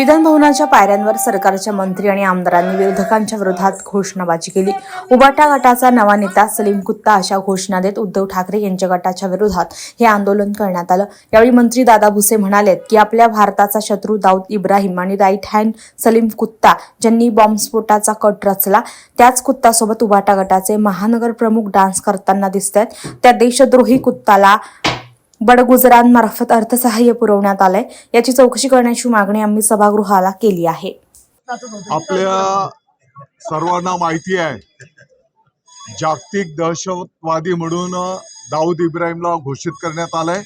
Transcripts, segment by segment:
विधानभवनाच्या पायऱ्यांवर सरकारच्या मंत्री आणि आमदारांनी विरोधकांच्या विरोधात घोषणाबाजी केली. उबाटा गटाचा नवा नेता सलीम कुत्ता अशा घोषणा देत उद्धव ठाकरे यांच्या गटाच्या विरोधात हे आंदोलन करण्यात आलं. यावेळी मंत्री दादा भुसे म्हणालेत की आपल्या भारताचा शत्रू दाऊद इब्राहिम आणि राईट हँड सलीम कुत्ता ज्यांनी बॉम्बस्फोटाचा कट रचला त्याच कुत्तासोबत उबाटा गटाचे महानगर प्रमुख डान्स करताना दिसत आहेत त्या देशद्रोही कुत्ताला बडगुजरांमार्फत अर्थसहाय्य पुरवण्यात आलंय. याची चौकशी करण्याची मागणी आम्ही सभागृहाला केली आहे. आपल्या सर्वांना माहिती आहे जागतिक दहशतवादी म्हणून दाऊद इब्राहिमला घोषित करण्यात आलंय.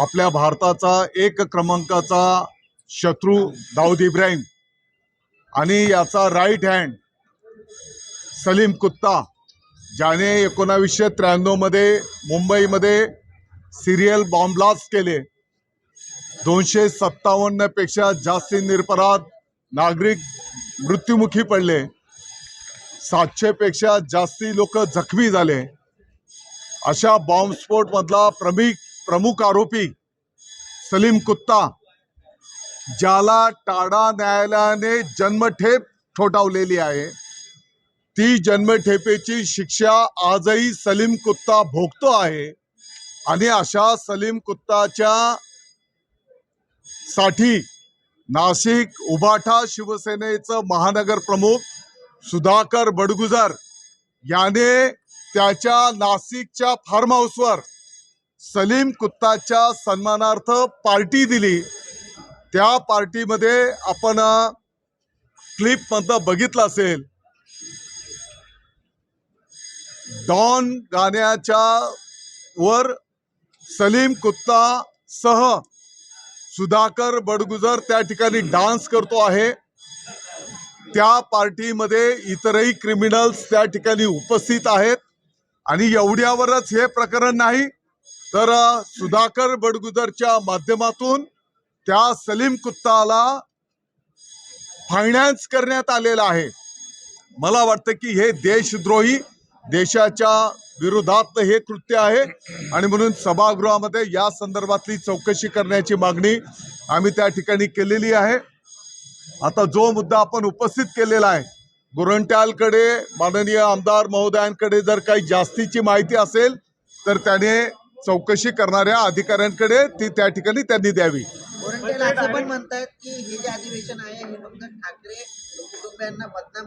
आपल्या भारताचा एक क्रमांकाचा शत्रू दाऊद इब्राहिम आणि याचा राईट हँड सलीम कुत्ता ज्याने एकोणावीसशे त्र्याण्णवमध्ये मुंबईमध्ये सिरियल बॉम्बब्लास्ट केले. दोनशे सत्तावन्नपेक्षा जास्ती निरपराध नागरिक मृत्युमुखी पडले. सातशेपेक्षा जास्ती लोक जखमी झाले. अशा बॉम्बस्फोटमधला प्रमुख प्रमुख आरोपी सलीम कुत्ता ज्याला टाडा न्यायालयाने जन्मठेप ठोठावलेली आहे. ती जन्मठेपेची शिक्षा आजही सलीम कुत्ता भोगतो आहे. आणि अशा सलीम कुत्ताच्या साठी नाशिक उभाठा शिवसेनेचं महानगर प्रमुख सुधाकर बडगुजर याने त्याच्या नाशिकच्या फार्म हाऊसवर सलीम कुत्ताच्या सन्मानार्थ पार्टी दिली. त्या पार्टीमध्ये आपण क्लिपमधनं बघितलं असेल. डॉन गाण्याच्या वर सलीम कुत्ता सह सुधाकर बडगुजर त्या ठिकाणी डान्स करतो आहे. त्या पार्टीमध्ये इतरही क्रिमिनल्स त्या ठिकाणी उपस्थित आहेत. आणि एवढ्यावरच हे प्रकरण नाही तर सुधाकर बडगुजरच्या माध्यमातून त्या सलीम कुत्ताला फायनान्स करण्यात आलेला आहे. मला वाटतं की हे देशद्रोही देशाच्या विरोधात हे कृत्य आहे. आणि म्हणून सभागृहामध्ये या संदर्भातली चौकशी करण्याची मागणी आम्ही त्या ठिकाणी केलेली आहे. आता जो मुद्दा आपण उपस्थित केलेला आहे गुरंट्यालकडे माननीय आमदार महोदयांकडे जर काही जास्तीची माहिती असेल तर त्याने चौकशी करणाऱ्या अधिकाऱ्यांकडे ती त्या ठिकाणी त्यांनी द्यावी. पण म्हणतात की हे जे अधिवेशन आहे हे फक्त ठाकरे कुटुंबियांना बदनाम